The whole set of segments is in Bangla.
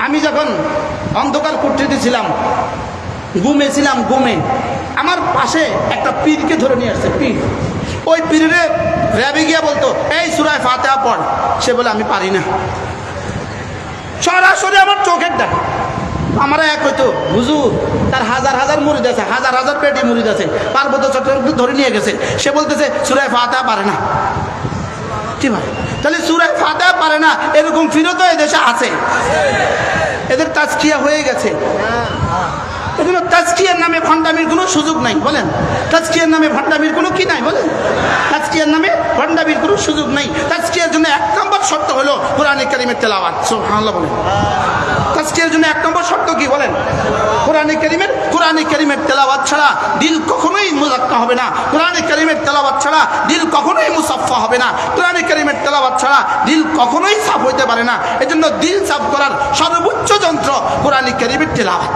আমি যখন অন্ধকার কুট্টিতে ছিলাম গুমে ছিলাম গুমে আমার পাশে একটা পীরকে ধরে নিয়ে আসছে, পীর। ওই পীরে র্যাবে গিয়া বলতো, এই সুরায় ফাতেহা পড়। সে বলে, আমি পারি না। সরাসরি আমার চোখের ডাক। আমরা এক হইতো, হুজুর, তার হাজার হাজার মুড়িদ আছে, হাজার হাজার পেটি মুড়িদ আছে, পার্বত্য চট্টগ্রাম ধরে নিয়ে গেছে। সে বলতেছে, সুরায় ফাতেহা পারে না। কি ভাই। তাহলে সুরায় ফাতেহা পারে না, এরকম ফিরত এদেশে আছে। এদের তাজকিয়া হয়ে গেছে। এগুলো তাজকিয়ার নামে ভণ্ডামির কোনো সুযোগ নাই, বলেন। তাজকিয়ার নামে ভণ্ডামির কোনো কি নাই, বলেন। তাজকিয়ার নামে ভণ্ডামির কোনো সুযোগ নাই। তাজকিয়ার জন্য এক নম্বর শর্ত হলো কোরআনে কারিমের তেলাওয়াত। সুবহানাল্লাহ বলেন। তাজকিয়ার জন্য এক নম্বর শর্ত কি, বলেন? কোরআনে কারিমের কোরআনে কারিমের তেলাওয়াত ছাড়া দিল হবে না। কোরআনে করিমের তেলাবাদ ছাড়া দিল কখনোই মুসাফা হবে না। কোরআনে করিমের তেলাবাদ ছাড়া দিল কখনোই সাফ হইতে পারে না। এজন্য দিল সাফ করার সর্বোচ্চ যন্ত্র কোরআনে করিমের তেলাওয়াত।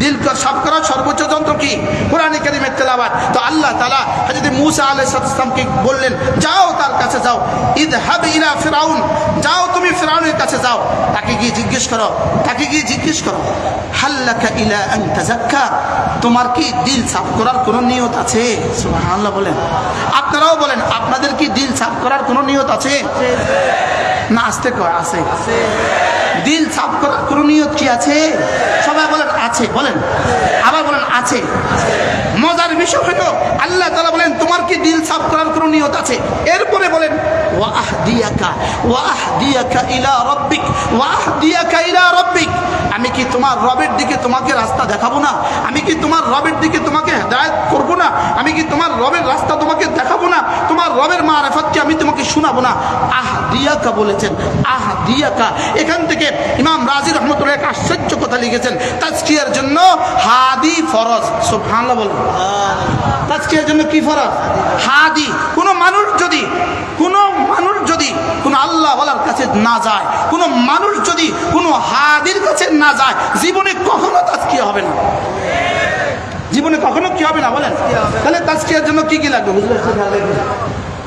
দিল সাফ করার সর্বোচ্চ যন্ত্র কি? কোরআন করিমের তেলাবাদ তো আল্লাহ তালা যদি মুসা আলাই সালামকে বললেন, যাও তার কাছে যাও। ঈদ হাব ইলা ফেরাউন। যাও তুমি ফেরাউনের কাছে যাও। তাকে গিয়ে জিজ্ঞেস করো। তাকে গিয়ে জিজ্ঞেস করো হাল্লাকা ইলা তাজাক্কা তোমার কি দিল সাফ করার কোনো নিয়ত আছে? সুবহানাল্লাহ বলেন। আপনারাও বলেন, আপনাদের কি দিল সাফ করার কোনো নিয়ত আছে? না আসতে কয় আছে। দিল সাফ করার কোনো কি আছে? সবাই বলেন, আছে, বলেন। আবার বলেন, আছে। মজার বিষয় হলো, আল্লাহ তালা বলেন, তোমার কি দিল সাফ করার কোনো নিয়ত আছে? এরপরে বলেন ওয়াহ দিয়াকা ওয়াহ দিয়াকা ইলা রব্বিক ওয়াহ দিয়াকা ইলা রব্বিক। আমি কি তোমার রবের দিকে তোমাকে রাস্তা দেখাবো না? আমি কি তোমার রবের দিকে তোমাকে হেদায়ত করব না? আমি কি তোমার রবের রাস্তা তোমাকে দেখাবো না? রবের মা রেফাতকে আমি তোমাকে শোনাবো না? আহ, দিয়াকা বলেছেন, আহ, দিয়াকা। এখান থেকে ইমাম রাজি রহমতুল্লাহ এক আশ্চর্য কথা লিখেছেন, তাজকিয়ার জন্য হাদি ফরজ। সব সুবহানাল্লাহ বলেন। তাজকিয়ার জন্য কি ফরজ? হাদি। কোনো মানুষ যদি, কোনো মানুষ যদি কোনো আল্লাহ বলার কাছে না যায়, কোনো মানুষ যদি কোনো হাদির কাছে না যায়, জীবনে কখনো তাজকিয়া হবে না। জীবনে কখনো কি হবে না বলেন? তাহলে তাজকিয়ার জন্য কি কি লাগবে? হুজুর আসলে খেয়াল রাখবেন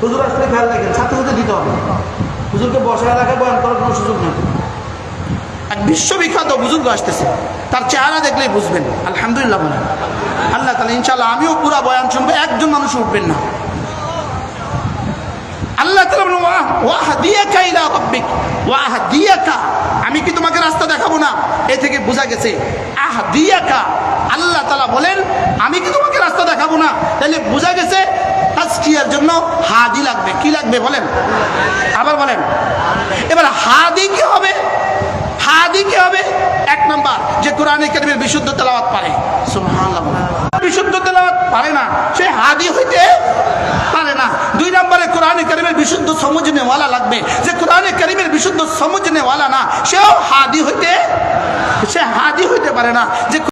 হুজুর আসলে খেয়াল রাখবেন ছাত্রদের দিতে হবে। হুজুরকে বসায় রাখে বয়ান করার কোনো সুযোগ নেই। এক বিশ্ববিখ্যাত বুজুর্গ আসতেছে। তার চেহারা দেখলেই বুঝবেন। আলহামদুলিল্লাহ বলেন। আল্লাহ তালা ইনশাল্লাহ আমিও পুরা বয়ান শুনব। একজন মানুষ উঠবেন না। আল্লাহ তালা ওয়াহ ওয়াহ দিয়াকা ইলা রব্বিক ওয়াহ দিয়াকা আমি কি তোমাকে রাস্তা দেখাবো না এ থেকে বোঝা গেছে, আহ, দিয়াকা। আল্লাহ তালা বলেন, আমি কি তোমাকে রাস্তা দেখাবো না? তাহলে বোঝা গেছে, তাজকিয়ার জন্য হাদি লাগবে। কি লাগবে বলেন? আবার বলেন, এবার হাদি কি হবে? হাদি কি হবে? এক নম্বর, যে কোরআনে কারিমের বিশুদ্ধ তেলাওয়াত পারে। বিশুদ্ধ তেলাওয়াত পারে না, সে হাদি হইতে দুই নম্বরে কোরআনে করিমের বিশুদ্ধ সমুজনেওয়ালা লাগবে। যে কোরআনে করিমের বিশুদ্ধ সমুজনেওয়ালা না, সেও হাদি হইতে সে হাদি হইতে পারে না। যে